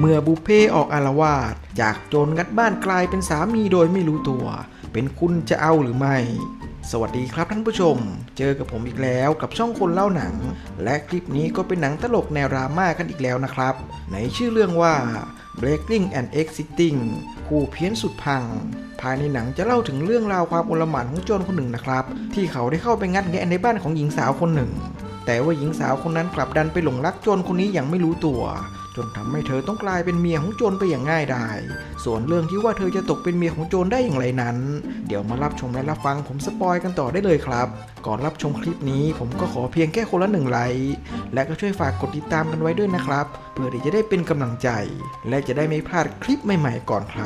เมื่อบุเพออกอารวาสจากโจรงัดบ้านกลายเป็นสามีโดยไม่รู้ตัว เป็นคุณจะเอาหรือไม่ สวัสดีครับท่านผู้ชม เจอกับผมอีกแล้วกับช่องคนเล่าหนัง และคลิปนี้ก็เป็นหนังตลกแนวดราม่ากันอีกแล้วนะครับ ในชื่อเรื่องว่า Breaking and Exiting คู่เพี้ยนสุดพัง ภายในหนังจะเล่าถึงเรื่องราวความโอลหม่านของโจรคนหนึ่งนะครับ ที่เขาได้เข้าไปงัดแงะในบ้านของหญิงสาวคนหนึ่ง แต่ว่าหญิงสาวคนนั้นกลับดันไปหลงรักโจรคนนี้อย่างไม่รู้ตัว จนทำให้เธอต้องกลายเป็นเมียของโจรไปอย่างง่ายดาย ส่วนเรื่องที่ว่าเธอจะตกเป็นเมียของโจรได้อย่างไรนั้น เดี๋ยวมารับชมและรับฟังผมสปอยกันต่อได้เลยครับ ก่อนรับชมคลิปนี้ผมก็ขอเพียงแค่คนละหนึ่งไลค์ และก็ช่วยฝากกดติดตามกันไว้ด้วยนะครับ เพื่อที่จะได้เป็นกำลังใจ และจะได้ไม่พลาดคลิปใหม่ ๆ ก่อนใคร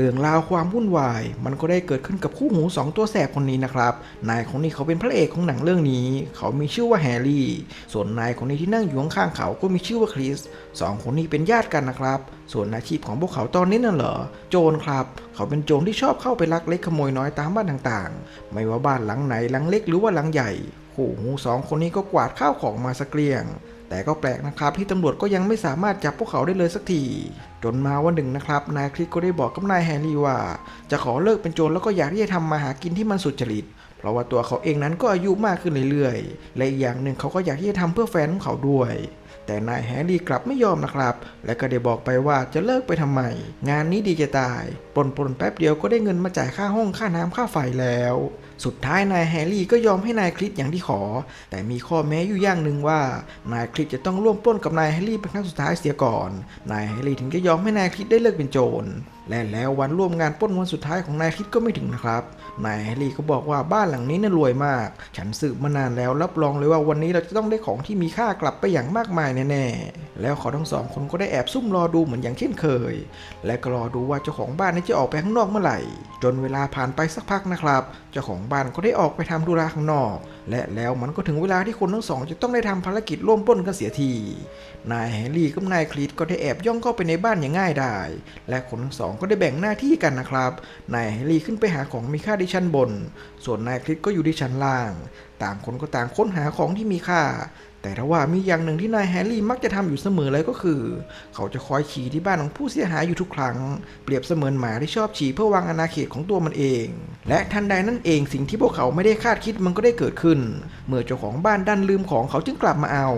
เรื่องราวความวุ่นวาย มันก็ได้เกิดขึ้นกับคู่หูสองตัวแสบคนนี้นะครับ นายคนนี้เขาเป็นพระเอกของหนังเรื่องนี้ เขามีชื่อว่าแฮร์รี่ ส่วนนายคนนี้ที่นั่งอยู่ข้างๆเขาก็มีชื่อว่าคริสสองคนนี้เป็นญาติกันนะครับ ส่วนอาชีพของพวกเขาตอนนี้น่ะเหรอ โจรครับ เขาเป็นโจรที่ชอบเข้าไปลักเล็กขโมยน้อยตามบ้านต่างๆ ไม่ว่าบ้านหลังไหนหลังเล็กหรือว่าหลังใหญ่คู่หูสองคนนี้ก็กวาดข้าวของมาสักเกลียง แต่ก็แปลกนะครับที่ตำรวจก็ยังไม่สามารถจับพวกเขาได้เลยสักที จนมาวันหนึ่งนะครับ นายคริสก็ได้บอกกับนายแฮร์รี่ว่า จะขอเลิกเป็นโจรแล้วก็อยากที่จะทำมาหากินที่มันสุจริต เพราะว่าตัวเขาเองนั้นก็อายุมากขึ้นเรื่อยๆ และอีกอย่างหนึ่งเขาก็อยากที่จะทำเพื่อแฟนของเขาด้วย แต่นายแฮร์รี่กลับไม่ยอมนะครับ และก็ได้บอกไปว่าจะเลิกไปทำไม งานนี้ดีจะตายปลนปลนๆแป๊บเดียวก็ได้เงินมาจ่ายค่าห้องค่าน้ำค่าไฟแล้ว สุดท้ายนายแฮร์รี่ก็ยอมให้นายคริสอย่างที่ขอ แต่มีข้อแม้อยู่อย่างหนึ่งว่า นายคริสจะต้องร่วมปล้นกับนายแฮร์รี่เป็นครั้งสุดท้ายเสียก่อน นายแฮร์รี่ถึงจะยอมให้นายคริสได้เลิกเป็นโจรและแล้ววันร่วมงานปล้นวันสุดท้ายของนายคริสก็ไม่ถึงนะครับ นายแฮร์รี่ก็บอกว่าบ้านหลังนี้น่ารวยมาก ฉันสืบมานานแล้วรับรองเลยว่าวันนี้เราจะต้องได้ของที่มีค่ากลับไปอย่างมากมายแน่ๆ แล้วเขาทั้งสองคนก็ได้แอบซุ่มรอดูเหมือนอย่างเช่นเคย และก็รอดูว่าเจ้าของบ้านนี้จะออกไปข้างนอกเมื่อไหร่ จนเวลาผ่านไปสักพักนะครับ เจ้าของบ้านก็ได้ออกไปทำธุระข้างนอก และแล้วมันก็ถึงเวลาที่คนทั้งสองจะต้องได้ทำภารกิจร่วมป้นกันเสียที นายแฮร์รี่กับนายคลีตก็ได้แอบย่องเข้าไปในบ้านอย่างง่ายดายและคนทั้งสองก็ได้แบ่งหน้าที่กันนะครับ นายแฮร์รี่ขึ้นไปหาของมีค่าที่ชั้นบน ส่วนนายคลีตก็อยู่ที่ชั้นล่าง ต่างคนก็ต่างค้นหาของที่มีค่า แต่ถ้าว่ามีอย่างหนึ่งที่นายแฮร์รี่มักจะทำอยู่เสมอเลยก็คือ เขาจะคอยฉี่ที่บ้านของผู้เสียหายอยู่ทุกครั้ง เปรียบเสมือนหมาที่ชอบฉี่เพื่อวางอาณาเขตของตัวมันเอง และทันใดนั่นเองสิ่งที่พวกเขาไม่ได้คาดคิดมันก็ได้เกิดขึ้น เมื่อเจ้าของบ้านดันลืมของเขาจึงกลับมาเอา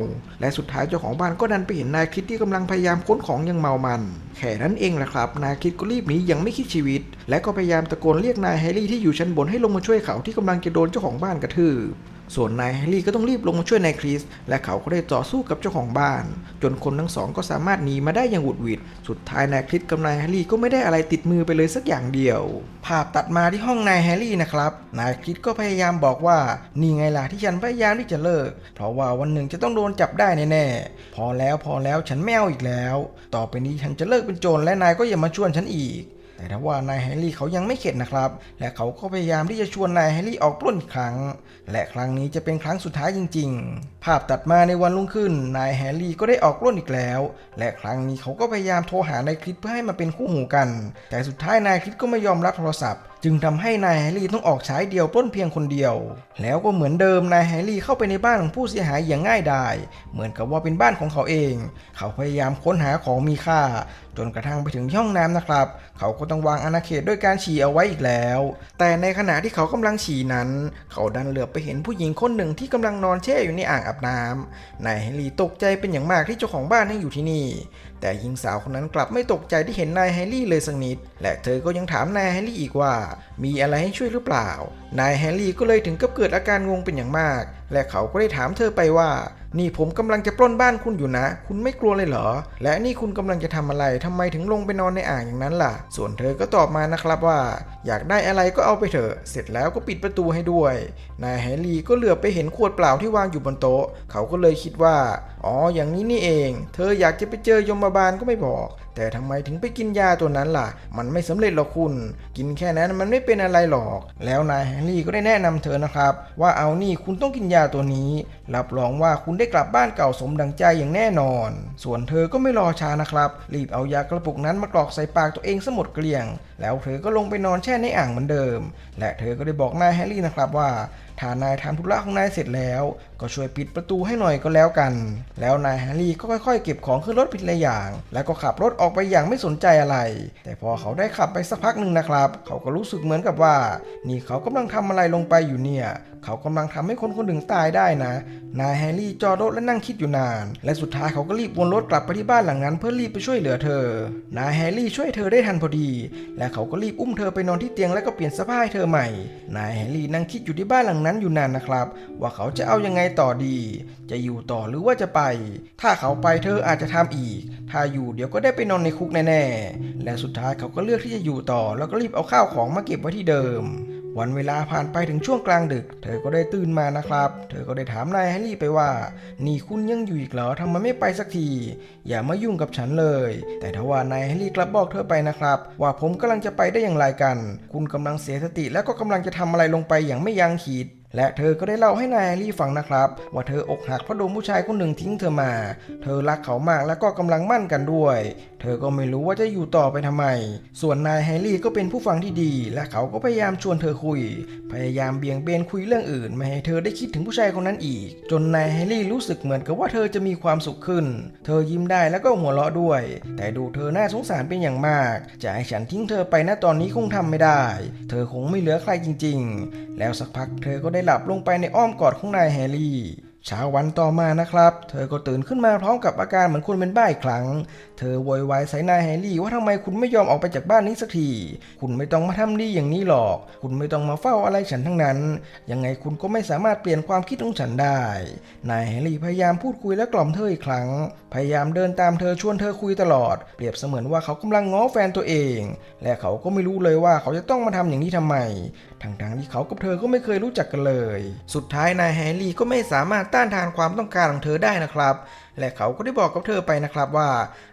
และสุดท้ายเจ้าของบ้านก็ดันไปเห็นนายคริสที่กำลังพยายามค้นของอย่างเมามัน แค่นั้นเองแหละครับ นายคริสก็รีบหนีอย่างไม่คิดชีวิต และก็พยายามตะโกนเรียกนายแฮร์รี่ที่อยู่ชั้นบนให้ลงมาช่วยเขาที่กำลังจะโดนเจ้าของบ้านกระทืบ ส่วนนายแฮร์รี่ก็ต้องรีบลงมาช่วยนายคริส และเขาก็ได้ต่อสู้กับเจ้าของบ้าน จนคนทั้งสองก็สามารถหนีมาได้อย่างหวุดหวิด สุดท้ายนายคริสกับนายแฮร์รี่ก็ไม่ได้อะไรติดมือไปเลยสักอย่างเดียว ภาพตัดมาที่ห้องนายแฮร์รี่นะครับ นายคริสก็พยายามบอกว่า นี่ไงล่ะที่ฉันพยายามที่จะเลิก เพราะว่าวันหนึ่งจะต้องโดนจับได้แน่ๆ พอแล้วพอแล้วฉันไม่เอาอีกแล้ว ต่อไปนี้ฉันจะเลิกเป็นโจรและนายก็อย่ามาชวนฉันอีก แต่ถ้าว่านายแฮร์รี่เขายังไม่เข็ดนะครับ และเขาก็พยายามที่จะชวนนายแฮร์รี่ออกปล้นอีกครั้ง และครั้งนี้จะเป็นครั้งสุดท้ายจริง ๆ ภาพตัดมาในวันรุ่งขึ้น นายแฮร์รี่ก็ได้ออกปล้นอีกแล้ว และครั้งนี้เขาก็พยายามโทรหานายคริสเพื่อให้มาเป็นคู่หูกัน แต่สุดท้ายนายคริสก็ไม่ยอมรับโทรศัพท์จึงทำให้นายแฮร์รี่ต้องออกฉายเดียวปล้นเพียงคนเดียว แล้วก็เหมือนเดิมนายแฮร์รี่เข้าไปในบ้านของผู้เสียหายอย่างง่ายดาย เหมือนกับว่าเป็นบ้านของเขาเอง เขาพยายามค้นหาของมีค่า จนกระทั่งไปถึงห้องน้ำนะครับ เขาก็ต้องวางอาณาเขตด้วยการฉี่เอาไว้อีกแล้ว แต่ในขณะที่เขากำลังฉี่นั้น เขาดันเหลือบไปเห็นผู้หญิงคนหนึ่งที่กำลังนอนแช่อยู่ในอ่างอาบน้ำนายแฮร์รี่ตกใจเป็นอย่างมากที่เจ้าของบ้านยังอยู่ที่นี่ แต่หญิงสาวคนนั้นกลับไม่ตกใจที่เห็นนายแฮร์รี่เลยสักนิด และเธอก็ยังถามนายแฮร์รี่อีกว่ามีอะไรให้ช่วยหรือเปล่า นายแฮร์รี่ก็เลยถึงกับเกิดอาการงงเป็นอย่างมาก และเขาก็ได้ถามเธอไปว่า นี่ผมกำลังจะปล้นบ้านคุณอยู่นะ คุณไม่กลัวเลยเหรอ และนี่คุณกำลังจะทำอะไรทำไมถึงลงไปนอนในอ่างอย่างนั้นล่ะ ส่วนเธอก็ตอบมานะครับว่า อยากได้อะไรก็เอาไปเถอะ เสร็จแล้วก็ปิดประตูให้ด้วย นายแฮร์รี่ก็เหลือบไปเห็นขวดเปล่าที่วางอยู่บนโต๊ะ เขาก็เลยคิดว่า อ๋อ อย่างนี้นี่เอง เธออยากจะไปเจอยมบาลก็ไม่บอก แต่ทำไมถึงไปกินยาตัวนั้นล่ะ มันไม่สำเร็จหรอกคุณ กินแค่นั้นมันไม่เป็นอะไรหรอก แล้วนายแฮร์รี่ก็ได้แนะนำเธอนะครับ ว่าเอานี่คุณต้องกินยาตัวนี้ รับรองว่าคุณได้กลับบ้านเก่าสมดังใจอย่างแน่นอน ส่วนเธอก็ไม่รอช้านะครับ รีบเอายากระปุกนั้นมากรอกใส่ปากตัวเองซะหมดเกลี้ยง แล้วเธอก็ลงไปนอนแช่ในอ่างเหมือนเดิม และเธอก็ได้บอกนายแฮร์รี่นะครับว่า ถ้านายทำธุระของนายเสร็จแล้ว ก็ช่วยปิดประตูให้หน่อยก็แล้วกัน แล้วนายแฮร์รี่ก็ค่อยๆ เก็บของขึ้นรถผิดละอย่าง แล้วก็ขับรถออกไปอย่างไม่สนใจอะไร แต่พอเขาได้ขับไปสักพักหนึ่งนะครับ เขาก็รู้สึกเหมือนกับว่า นี่เขากำลังทำอะไรลงไปอยู่เนี่ย เขากำลังทำให้คนคนหนึ่งตายได้นะ นายแฮร์รี่จอดรถและนั่งคิดอยู่นาน และสุดท้ายเขาก็รีบวนรถกลับไปที่บ้านหลังนั้น เพื่อรีบไปช่วยเหลือเธอ นายแฮร์รี่ช่วยเธอได้ทันพอดี และเขาก็รีบอุ้มเธอไปนอนที่เตียงแล้วก็เปลี่ยนเสภาพให้เธอใหม่ นายแฮร์รี่นั่งคิดอยู่ที่บ้านหลังนั้นอยู่นานนะครับ ว่าเขาจะเอายังไงต่อดี จะอยู่ต่อหรือว่าจะไป ถ้าเขาไปเธออาจจะทำอีก ถ้าอยู่เดี๋ยวก็ได้ไปนอนในคุกแน่ๆ และสุดท้ายเขาก็เลือกที่จะอยู่ต่อ แล้วก็รีบเอาข้าวของมาเก็บไว้ที่เดิมวันเวลาผ่านไปถึงช่วงกลางดึก เธอก็ได้ตื่นมานะครับ เธอก็ได้ถามนายแฮร์รี่ไปว่า นี่คุณยังอยู่อีกเหรอทำไมไม่ไปสักที อย่ามายุ่งกับฉันเลย แต่ทว่านายแฮร์รี่กลับบอกเธอไปนะครับ ว่าผมกำลังจะไปได้อย่างไรกัน คุณกำลังเสียสติและก็กำลังจะทำอะไรลงไปอย่างไม่ยั้งคิด และเธอก็ได้เล่าให้นายแฮร์รี่ฟังนะครับ ว่าเธออกหักเพราะโดนผู้ชายคนหนึ่งทิ้งเธอมา เธอรักเขามากและก็กำลังมั่นกันด้วย เธอก็ไม่รู้ว่าจะอยู่ต่อไปทำไม ส่วนนายแฮร์รี่ก็เป็นผู้ฟังที่ดี และเขาก็พยายามชวนเธอคุย พยายามเบี่ยงเบนคุยเรื่องอื่น ไม่ให้เธอได้คิดถึงผู้ชายคนนั้นอีก จนนายแฮร์รี่รู้สึกเหมือนกับว่าเธอจะมีความสุขขึ้น เธอยิ้มได้แล้วก็หัวเราะด้วย แต่ดูเธอน่าสงสารเป็นอย่างมากจะให้ฉันทิ้งเธอไปณตอนนี้คงทำไม่ได้ เธอคงไม่เหลือใครจริง ๆ แล้วสักพักเธอก็ได้หลับลงไปในอ้อมกอดของนายแฮร์รี่ เช้าวันต่อมานะครับ เธอก็ตื่นขึ้นมาพร้อมกับอาการเหมือนคนเป็นบ้าอีกครั้ง เธอโวยวายใส่นายแฮร์รี่ว่าทำไมคุณไม่ยอมออกไปจากบ้านนี้สักที คุณไม่ต้องมาทำดีอย่างนี้หรอก คุณไม่ต้องมาเฝ้าอะไรฉันทั้งนั้น ยังไงคุณก็ไม่สามารถเปลี่ยนความคิดของฉันได้ นายแฮร์รี่พยายามพูดคุยและกล่อมเธออีกครั้ง พยายามเดินตามเธอชวนเธอคุยตลอด เปรียบเสมือนว่าเขากำลังง้อแฟนตัวเอง และเขาก็ไม่รู้เลยว่าเขาจะต้องมาทำอย่างนี้ทำไม ทั้งๆที่เขากับเธอก็ไม่เคยรู้จักกันเลย สุดท้ายนายแฮร์รี่ก็ไม่สามารถต้านทานความต้องการของเธอได้นะครับ และเขาก็ได้บอกกับเธอไปนะครับว่า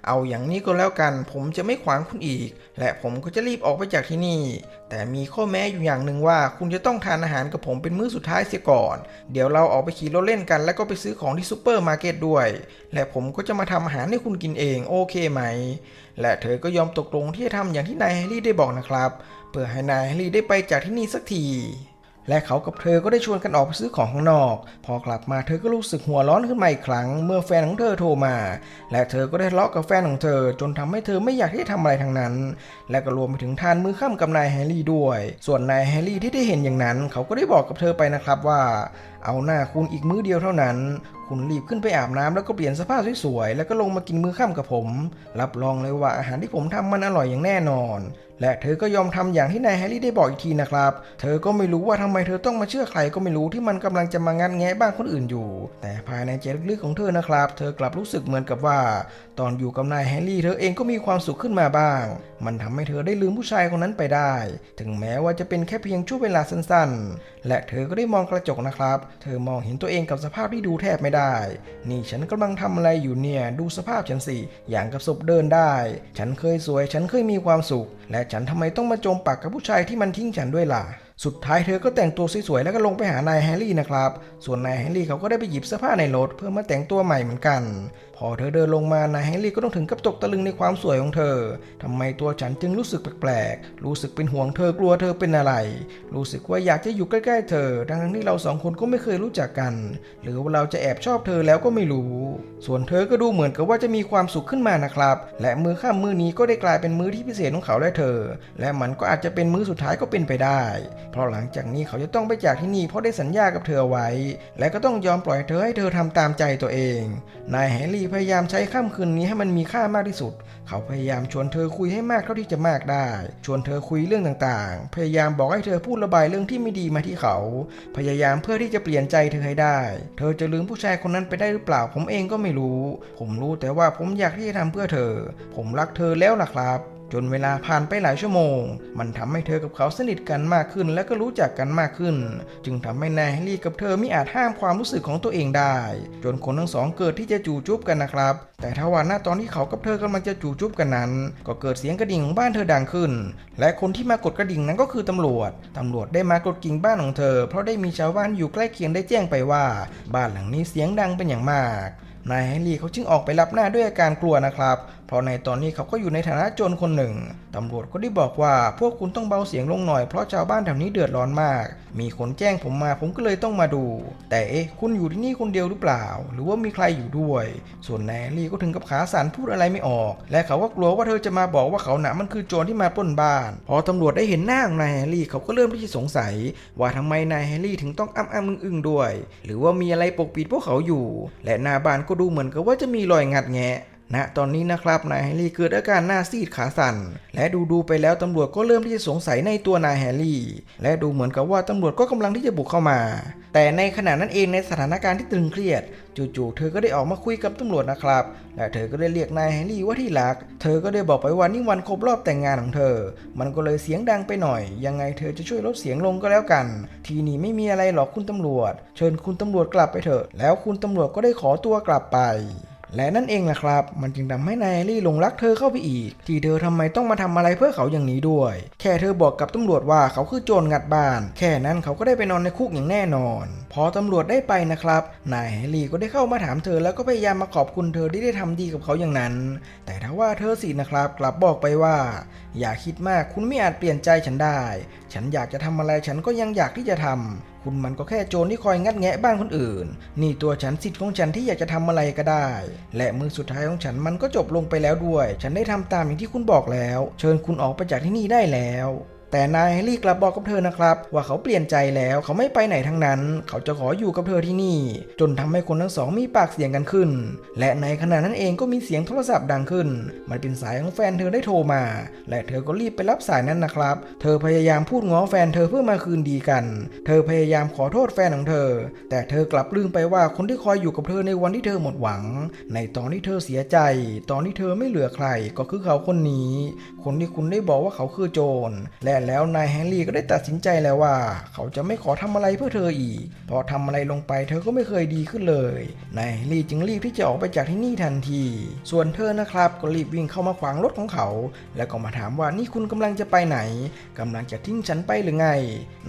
เอาอย่างนี้ก็แล้วกัน ผมจะไม่ขวางคุณอีก และผมก็จะรีบออกไปจากที่นี่ แต่มีข้อแม้อยู่อย่างหนึ่งว่า คุณจะต้องทานอาหารกับผมเป็นมื้อสุดท้ายเสียก่อน เดี๋ยวเราออกไปขี่รถเล่นกัน แล้วก็ไปซื้อของที่ซูเปอร์มาร์เก็ตด้วย และผมก็จะมาทำอาหารให้คุณกินเองโอเคไหม และเธอก็ยอมตกลงที่จะทำอย่างที่นายแฮร์รี่ได้บอกนะครับเพื่อให้นายแฮร์รี่ได้ไปจากที่นี่สักที และเขากับเธอก็ได้ชวนกันออกไปซื้อของข้างนอก พอกลับมาเธอก็รู้สึกหัวร้อนขึ้นมาอีกครั้ง เมื่อแฟนของเธอโทรมา และเธอก็ได้ทะเลาะกับแฟนของเธอ จนทำให้เธอไม่อยากที่จะทำอะไรทั้งนั้น และก็รวมไปถึงทานมื้อค่ำกับนายแฮร์รี่ด้วย ส่วนนายแฮร์รี่ที่ได้เห็นอย่างนั้น เขาก็ได้บอกกับเธอไปนะครับว่า เอาหน้าคุณอีกมื้อเดียวเท่านั้นคุณรีบขึ้นไปอาบน้ำแล้วก็เปลี่ยนเสภาพสวยๆ แล้วก็ลงมากินมื้อค่ำกับผม รับรองเลยว่าอาหารที่ผมทำมันอร่อยอย่างแน่นอน และเธอก็ยอมทำอย่างที่นายแฮร์รี่ได้บอกอีกทีนะครับ เธอก็ไม่รู้ว่าทำไมเธอต้องมาเชื่อใครก็ไม่รู้ที่มันกำลังจะมางัดแงะบ้านคนอื่นอยู่ แต่ภายในใจลึกๆของเธอนะครับ เธอกลับรู้สึกเหมือนกับว่า ตอนอยู่กับนายแฮร์รี่เธอเองก็มีความสุขขึ้นมาบ้างมันทำให้เธอได้ลืมผู้ชายคนนั้นไปได้ ถึงแม้ว่าจะเป็นแค่เพียงช่วงเวลาสั้นๆ และเธอก็ได้มองกระจกนะครับ เธอมองเห็นตัวเองกับสภาพที่ดูแทบไม่ได้ นี่ฉันกำลังทำอะไรอยู่เนี่ย ดูสภาพฉันสิ อย่างกับศพเดินได้ ฉันเคยสวย ฉันเคยมีความสุข และฉันทำไมต้องมาจมปักกับผู้ชายที่มันทิ้งฉันด้วยล่ะสุดท้ายเธอก็แต่งตัวสวยๆแล้วก็ลงไปหานายแฮร์รี่นะครับ ส่วนนายแฮร์รี่เขาก็ได้ไปหยิบเสื้อผ้าในรถเพื่อมาแต่งตัวใหม่เหมือนกันพอเธอเดินลงมานายแฮร์รี่ก็ต้องถึงกับตกตะลึงในความสวยของเธอทำไมตัวฉันจึงรู้สึกแปลกๆ รู้สึกเป็นห่วงเธอกลัวเธอเป็นอะไร รู้สึกว่าอยากจะอยู่ใกล้ๆเธอ ทั้งที่เราสองคนก็ไม่เคยรู้จักกัน หรือว่าเราจะแอบชอบเธอแล้วก็ไม่รู้ ส่วนเธอก็ดูเหมือนกับว่าจะมีความสุขขึ้นมานะครับ และมื้อค่ำมื้อนี้ก็ได้กลายเป็นมื้อที่พิเศษของเขาและเธอ และมันก็อาจจะเป็นมื้อสุดท้ายก็เป็นไปได้ เพราะหลังจากนี้เขาจะต้องไปจากที่นี่เพราะได้สัญญากับเธอไว้ และก็ต้องยอมปล่อยเธอให้เธอทำตามใจตัวเอง นายแฮร์รี่พยายามใช้ค่ำคืนนี้ให้มันมีค่ามากที่สุด เขาพยายามชวนเธอคุยให้มากเท่าที่จะมากได้ ชวนเธอคุยเรื่องต่างๆ พยายามบอกให้เธอพูดระบายเรื่องที่ไม่ดีมาที่เขา พยายามเพื่อที่จะเปลี่ยนใจเธอให้ได้ เธอจะลืมผู้ชายคนนั้นไปได้หรือเปล่า ผมเองก็ไม่รู้ ผมรู้แต่ว่าผมอยากที่จะทำเพื่อเธอ ผมรักเธอแล้วล่ะครับ จนเวลาผ่านไปหลายชั่วโมง มันทำให้เธอกับเขาสนิทกันมากขึ้น และก็รู้จักกันมากขึ้น จึงทำให้นายแฮร์รี่กับเธอไม่อาจห้ามความรู้สึกของตัวเองได้ จนคนทั้งสองเกิดที่จะจู่จุ๊บกันนะครับ แต่ถ้าว่าหน้าตอนที่เขากับเธอกำลังจะจู่จุ๊บกันนั้น ก็เกิดเสียงกระดิ่งของบ้านเธอดังขึ้น และคนที่มากดกระดิ่งนั้นก็คือตำรวจตำรวจได้มากดกิ่งบ้านของเธอ เพราะได้มีชาวบ้านอยู่ใกล้เคียงได้แจ้งไปว่า บ้านหลังนี้เสียงดังเป็นอย่างมากนายแฮร์รี่เขาจึงออกไปรับหน้าด้วยอาการกลัวนะครับ เพราะในตอนนี้เขาก็อยู่ในฐานะโจรคนหนึ่ง ตำรวจก็ได้บอกว่าพวกคุณต้องเบาเสียงลงหน่อยเพราะชาวบ้านแถวนี้เดือดร้อนมาก มีคนแจ้งผมมาผมก็เลยต้องมาดู แต่เอ๊ะคุณอยู่ที่นี่คนเดียวหรือเปล่า หรือว่ามีใครอยู่ด้วย ส่วนนายแฮร์รี่ก็ถึงกับขาสั่นพูดอะไรไม่ออก และเขาก็กลัวว่าเธอจะมาบอกว่าเขาหนะมันคือโจรที่มาปล้นบ้าน พอตำรวจได้เห็นหน้าของนายแฮร์รี่เขาก็เริ่มที่จะสงสัย ว่าทำไมนายแฮร์รี่ถึงต้องอ้ำอ้ำอึ้งอึ้งด้วย หรือว่ามีอะไรปกปิดพวกเขาอยู่ และหน้าบ้านก็ดูเหมือนกับว่าจะมีรอยงัดแงะ ณตอนนี้นะครับนายแฮร์รี่เกิดอาการหน้าซีดขาสั่น และดูดูไปแล้วตำรวจก็เริ่มที่จะสงสัยในตัวนายแฮร์รี่ และดูเหมือนกับว่าตำรวจก็กำลังที่จะบุกเข้ามา แต่ในขณะนั้นเองในสถานการณ์ที่ตึงเครียด จู่ๆเธอก็ได้ออกมาคุยกับตำรวจนะครับ และเธอก็ได้เรียกนายแฮร์รี่ว่าที่รัก เธอก็ได้บอกไปว่านี่วันครบรอบแต่งงานของเธอ มันก็เลยเสียงดังไปหน่อย ยังไงเธอจะช่วยลดเสียงลงก็แล้วกัน ทีนี้ไม่มีอะไรหรอกคุณตำรวจ เชิญคุณตำรวจกลับไปเถอะ แล้วคุณตำรวจก็ได้ขอตัวกลับไป และนั่นเองแหละครับ มันจึงทำให้นายแฮร์รี่หลงรักเธอเข้าไปอีก ที่เธอทำไมต้องมาทำอะไรเพื่อเขาอย่างนี้ด้วย แค่เธอบอกกับตำรวจว่าเขาคือโจรงัดบ้าน แค่นั้นเขาก็ได้ไปนอนในคุกอย่างแน่นอน พอตำรวจได้ไปนะครับ นายแฮร์รี่ก็ได้เข้ามาถามเธอแล้วก็พยายามมาขอบคุณเธอที่ได้ทำดีกับเขาอย่างนั้น แต่ถ้าว่าเธอสินะครับ กลับบอกไปว่า อย่าคิดมากคุณไม่อาจเปลี่ยนใจฉันได้ ฉันอยากจะทำอะไรฉันก็ยังอยากที่จะทำคุณมันก็แค่โจรที่คอยงัดแงะบ้านคนอื่น นี่ตัวฉันสิทธิ์ของฉันที่อยากจะทำอะไรก็ได้ และมือสุดท้ายของฉันมันก็จบลงไปแล้วด้วย ฉันได้ทำตามอย่างที่คุณบอกแล้ว เชิญคุณออกไปจากที่นี่ได้แล้ว แต่นายแฮร์รี่กลับบอกกับเธอนะครับ ว่าเขาเปลี่ยนใจแล้วเขาไม่ไปไหนทั้งนั้น เขาจะขออยู่กับเธอที่นี่ จนทำให้คนทั้งสองมีปากเสียงกันขึ้น และในขณะนั้นเองก็มีเสียงโทรศัพท์ดังขึ้น มันเป็นสายของแฟนเธอได้โทรมา และเธอก็รีบไปรับสายนั้นนะครับ เธอพยายามพูดง้อแฟนเธอเพื่อมาคืนดีกัน เธอพยายามขอโทษแฟนของเธอ แต่เธอกลับลืมไปว่าคนที่คอยอยู่กับเธอในวันที่เธอหมดหวัง ในตอนที่เธอเสียใจ ตอนที่เธอไม่เหลือใครก็คือเขาคนนี้ คนที่คุณได้บอกว่าเขาคือโจรและแล้วนายแฮร์รี่ก็ได้ตัดสินใจแล้วว่า เขาจะไม่ขอทำอะไรเพื่อเธออีกเพราะทำอะไรลงไปเธอก็ไม่เคยดีขึ้นเลย นายแฮร์รี่จึงรีบที่จะออกไปจากที่นี่ทันที ส่วนเธอนะครับก็รีบวิ่งเข้ามาขวางรถของเขา แล้วก็มาถามว่านี่คุณกำลังจะไปไหนกำลังจะทิ้งฉันไปหรือไง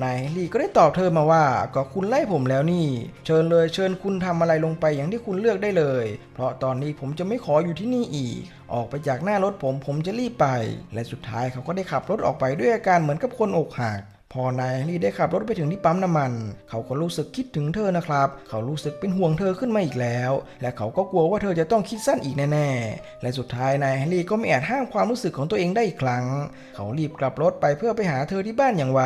นายแฮร์รี่ก็ได้ตอบเธอมาว่า ก็คุณไล่ผมแล้วนี่ เชิญเลยเชิญคุณทำอะไรลงไปอย่างที่คุณเลือกได้เลย เพราะตอนนี้ผมจะไม่ขออยู่ที่นี่อีก ออกไปจากหน้ารถผมผมจะรีบไป และสุดท้ายเขาก็ได้ขับรถออกไปด้วยอาการเหมือนกับคนอกหัก พอนายแฮร์รี่ได้ขับรถไปถึงที่ปั๊มน้ำมัน เขาก็รู้สึกคิดถึงเธอนะครับ เขารู้สึกเป็นห่วงเธอขึ้นมาอีกแล้ว และเขาก็กลัวว่าเธอจะต้องคิดสั้นอีกแน่ๆ และสุดท้ายนายแฮร์รี่ก็ไม่อาจห้ามความรู้สึกของตัวเองได้อีกครั้ง เขารีบกลับรถไปเพื่อไปหาเธอที่บ้านอย่างไว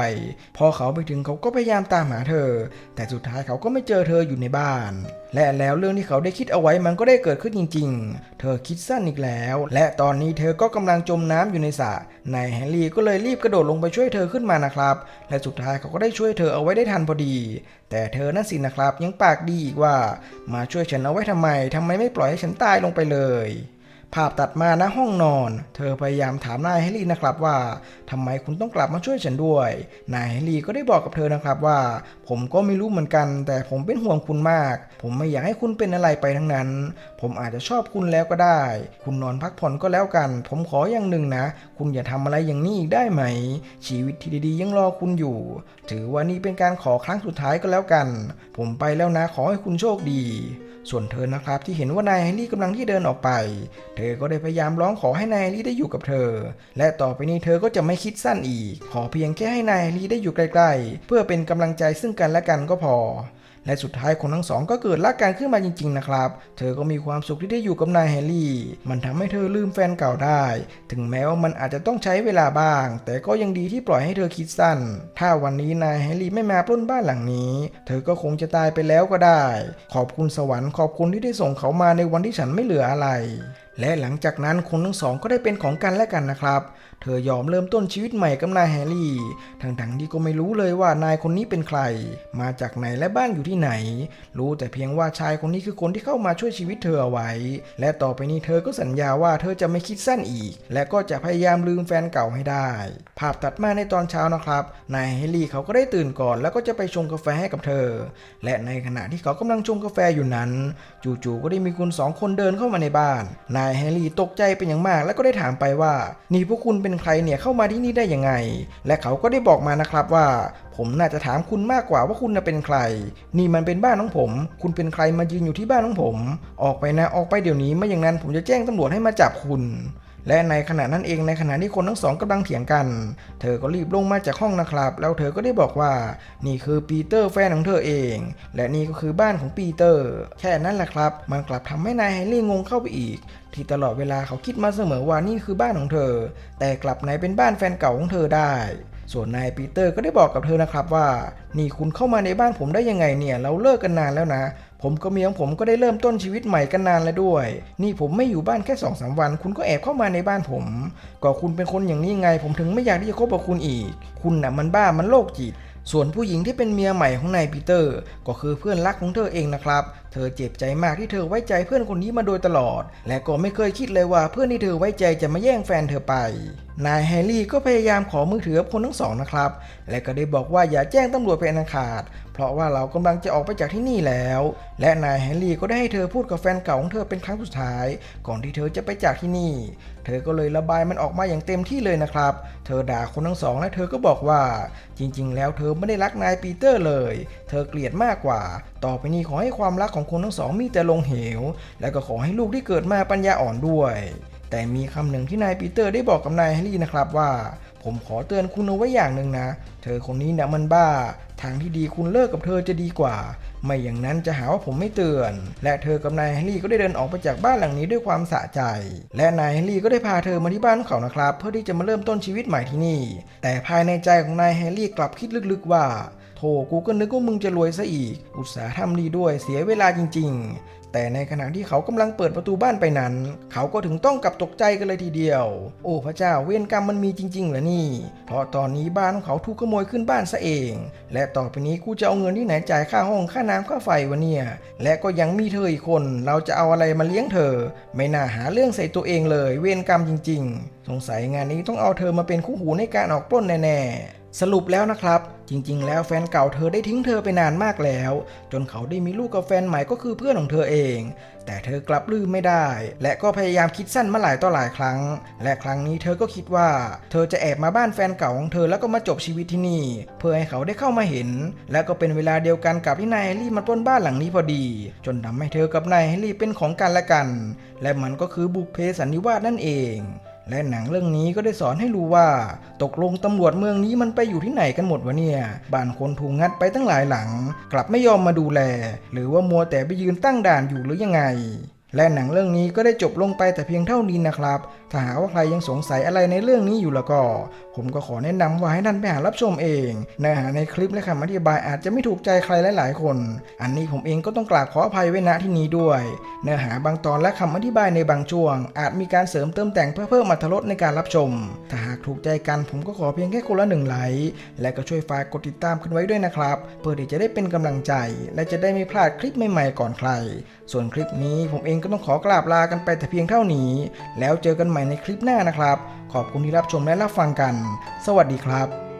พอเขาไปถึงเขาก็พยายามตามหาเธอ แต่สุดท้ายเขาก็ไม่เจอเธออยู่ในบ้าน และแล้วเรื่องที่เขาได้คิดเอาไว้มันก็ได้เกิดขึ้นจริง ๆ เธอคิดสั้นอีกแล้ว และตอนนี้เธอก็กำลังจมน้ำอยู่ในสระนายแฮร์รี่ก็เลยรีบกระโดดลงไปช่วยเธอขึ้นมานะครับและสุดท้ายเขาก็ได้ช่วยเธอเอาไว้ได้ทันพอดี แต่เธอนั่นสินะครับยังปากดีอีกว่า มาช่วยฉันเอาไว้ทำไมทำไมไม่ปล่อยให้ฉันตายลงไปเลย ภาพตัดมาณห้องนอน เธอพยายามถามนายแฮร์รี่นะครับว่าทำไมคุณต้องกลับมาช่วยฉันด้วย นายแฮร์รี่ก็ได้บอกกับเธอนะครับว่า ผมก็ไม่รู้เหมือนกัน แต่ผมเป็นห่วงคุณมาก ผมไม่อยากให้คุณเป็นอะไรไปทั้งนั้น ผมอาจจะชอบคุณแล้วก็ได้ คุณนอนพักผ่อนก็แล้วกัน ผมขออย่างหนึ่งนะ คุณอย่าทำอะไรอย่างนี้อีกได้ไหม ชีวิตที่ดีๆยังรอคุณอยู่ ถือว่านี่เป็นการขอครั้งสุดท้ายก็แล้วกัน ผมไปแล้วนะขอให้คุณโชคดี ส่วนเธอนะครับที่เห็นว่านายแฮร์รี่กำลังที่เดินออกไป เธอก็ได้พยายามร้องขอให้นายแฮร์รี่ได้อยู่กับเธอ และต่อไปนี้เธอก็จะไม่คิดสั้นอีก ขอเพียงแค่ให้นายแฮร์รี่ได้อยู่ใกล้ๆ เพื่อเป็นกำลังใจซึ่งกันและกันก็พอ และสุดท้ายคนทั้งสองก็เกิดรักกันขึ้นมาจริง ๆ นะครับ เธอก็มีความสุขที่ได้อยู่กับนายแฮร์รี่ มันทำให้เธอลืมแฟนเก่าได้ ถึงแม้ว่ามันอาจจะต้องใช้เวลาบ้าง แต่ก็ยังดีที่ปล่อยให้เธอคิดสั้น ถ้าวันนี้นายแฮร์รี่ไม่มาปล้นบ้านหลังนี้ เธอก็คงจะตายไปแล้วก็ได้ ขอบคุณสวรรค์ขอบคุณที่ได้ส่งเขามาในวันที่ฉันไม่เหลืออะไร และหลังจากนั้นคนทั้งสองก็ได้เป็นของกันและกันนะครับ เธอยอมเริ่มต้นชีวิตใหม่กับนายแฮร์รี่ ทั้งๆที่ก็ไม่รู้เลยว่านายคนนี้เป็นใคร มาจากไหนและบ้านอยู่ที่ไหน รู้แต่เพียงว่าชายคนนี้คือคนที่เข้ามาช่วยชีวิตเธอเอาไว้ และต่อไปนี้เธอก็สัญญาว่าเธอจะไม่คิดสั้นอีก และก็จะพยายามลืมแฟนเก่าให้ได้ ภาพตัดมาในตอนเช้านะครับ นายแฮร์รี่เขาก็ได้ตื่นก่อน แล้วก็จะไปชงกาแฟให้กับเธอ และในขณะที่เขากำลังชงกาแฟอยู่นั้น จู่ๆก็ได้มีคุณสองคนเดินเข้ามาในบ้าน นายแฮร์รี่ตกใจเป็นอย่างมาก แล้วก็ได้ถามไปว่า นี่พวกคุณเป็นใครเนี่ยเข้ามาที่นี่ได้ยังไง และเขาก็ได้บอกมานะครับว่า ผมน่าจะถามคุณมากกว่าว่าคุณน่ะเป็นใคร นี่มันเป็นบ้านของผม คุณเป็นใครมายืนอยู่ที่บ้านของผม ออกไปนะออกไปเดี๋ยวนี้ไม่อย่างนั้นผมจะแจ้งตำรวจให้มาจับคุณ และในขณะนั้นเองในขณะที่คนทั้งสองกำลังเถียงกัน เธอก็รีบลงมาจากห้องนะครับ แล้วเธอก็ได้บอกว่า นี่คือปีเตอร์แฟนของเธอเอง และนี่ก็คือบ้านของปีเตอร์ แค่นั้นแหละครับ มันกลับทำให้นายแฮร์รี่งงเข้าไปอีก ที่ตลอดเวลาเขาคิดมาเสมอว่านี่คือบ้านของเธอ แต่กลับไหนเป็นบ้านแฟนเก่าของเธอได้ส่วนนายปีเตอร์ก็ได้บอกกับเธอนะครับว่า นี่คุณเข้ามาในบ้านผมได้ยังไงเนี่ย เราเลิกกันนานแล้วนะ ผมกับเมียของผมก็ได้เริ่มต้นชีวิตใหม่กันนานแล้วด้วย นี่ผมไม่อยู่บ้านแค่สองสามวัน คุณก็แอบเข้ามาในบ้านผม ก็คุณเป็นคนอย่างนี้ไง ผมถึงไม่อยากที่จะคบกับคุณอีก คุณน่ะมันบ้ามันโรคจิต ส่วนผู้หญิงที่เป็นเมียใหม่ของนายปีเตอร์ ก็คือเพื่อนรักของเธอเองนะครับ เธอเจ็บใจมากที่เธอไว้ใจเพื่อนคนนี้มาโดยตลอด และก็ไม่เคยคิดเลยว่าเพื่อนที่เธอไว้ใจจะมาแย่งแฟนเธอไป นายแฮร์รี่ก็พยายามขอมือถือคนทั้งสองนะครับ และก็ได้บอกว่าอย่าแจ้งตำรวจเป็นอันขาด เพราะว่าเรากำลังจะออกไปจากที่นี่แล้ว และนายแฮร์รี่ก็ได้ให้เธอพูดกับแฟนเก่าของเธอเป็นครั้งสุดท้าย ก่อนที่เธอจะไปจากที่นี่ เธอก็เลยระบายมันออกมาอย่างเต็มที่เลยนะครับ เธอด่าคนทั้งสองและเธอก็บอกว่า จริง ๆ แล้วเธอไม่ได้รักนายปีเตอร์เลย เธอเกลียดมากกว่า ต่อไปนี้ขอให้ความรักของคนทั้งสองมีแต่ลงเหว และก็ขอให้ลูกที่เกิดมาปัญญาอ่อนด้วย แต่มีคำหนึ่งที่นายปีเตอร์ได้บอกกับนายแฮร์รี่นะครับว่า ผมขอเตือนคุณเอาไว้อย่างหนึ่งนะ เธอคนนี้เนี่ยมันบ้า ทางที่ดีคุณเลิกกับเธอจะดีกว่า ไม่อย่างนั้นจะหาว่าผมไม่เตือน และเธอกับนายแฮร์รี่ก็ได้เดินออกไปจากบ้านหลังนี้ด้วยความสะใจ และนายแฮร์รี่ก็ได้พาเธอมาที่บ้านของเขานะครับ เพื่อที่จะมาเริ่มต้นชีวิตใหม่ที่นี่ แต่ภายในใจของนายแฮร์รี่กลับคิดลึกๆว่า โธ่กูก็นึกว่ามึงจะรวยซะอีก อุตสาห์ทำดีด้วยเสียเวลาจริง ๆ แต่ในขณะที่เขากำลังเปิดประตูบ้านไปนั้น เขาก็ถึงต้องกลับตกใจกันเลยทีเดียว โอ้พระเจ้าเวรกรรมมันมีจริงๆเหรอนี่ เพราะตอนนี้บ้านของเขาถูกขโมยขึ้นบ้านซะเอง และต่อไปนี้กูจะเอาเงินที่ไหนจ่ายค่าห้องค่าน้ำค่าไฟวะเนี่ยและก็ยังมีเธออีกคน เราจะเอาอะไรมาเลี้ยงเธอ ไม่น่าหาเรื่องใส่ตัวเองเลย เวรกรรมจริง ๆ สงสัยงานนี้ต้องเอาเธอมาเป็นคู่หูในการออกปล้นแน่ๆ สรุปแล้วนะครับ จริงๆ แล้วแฟนเก่าเธอได้ทิ้งเธอไปนานมากแล้ว จนเขาได้มีลูกกับแฟนใหม่ก็คือเพื่อนของเธอเอง แต่เธอกลับลืมไม่ได้ และก็พยายามคิดสั้นมาหลายต่อหลายครั้ง และครั้งนี้เธอก็คิดว่า เธอจะแอบมาบ้านแฟนเก่าของเธอแล้วก็มาจบชีวิตที่นี่ เพื่อให้เขาได้เข้ามาเห็น และก็เป็นเวลาเดียวกันกับที่นายแฮร์รี่มาปล้นบ้านหลังนี้พอดี จนทำให้เธอกับนายแฮร์รี่เป็นของกันและกัน และมันก็คือบุพเพสันนิวาสนั่นเอง และหนังเรื่องนี้ก็ได้สอนให้รู้ว่า ตกลงตำรวจเมืองนี้มันไปอยู่ที่ไหนกันหมดวะเนี่ย บ้านคนถูกงัดไปตั้งหลายหลัง กลับไม่ยอมมาดูแล หรือว่ามัวแต่ไปยืนตั้งด่านอยู่หรือยังไง และหนังเรื่องนี้ก็ได้จบลงไปแต่เพียงเท่านี้นะครับ ถ้าหากว่าใครยังสงสัยอะไรในเรื่องนี้อยู่แล้วก็ ผมก็ขอแนะนำว่าให้ท่านไปหารับชมเองเนื้อหาในคลิปและคำอธิบายอาจจะไม่ถูกใจใครหลาย ๆ คน อันนี้ผมเองก็ต้องกราบขออภัยไว้ณที่นี้ด้วย เนื้อหาบางตอนและคำอธิบายในบางช่วง อาจมีการเสริมเติมแต่งเพื่อเพิ่มอรรถรสในการรับชม ถ้าหากถูกใจกันผมก็ขอเพียงแค่คนละหนึ่งไลค์และก็ช่วยฝากกดติดตามกันไว้ด้วยนะครับเพื่อที่จะได้เป็นกำลังใจ และจะได้ไม่พลาดคลิปใหม่ ๆ ก่อนใคร ส่วนคลิปนี้ผมเองก็ต้องขอกราบลากันไปแต่เพียงเท่านี้ แล้วเจอกันใหม่ในคลิปหน้านะครับ ขอบคุณที่รับชมและรับฟังกัน สวัสดีครับ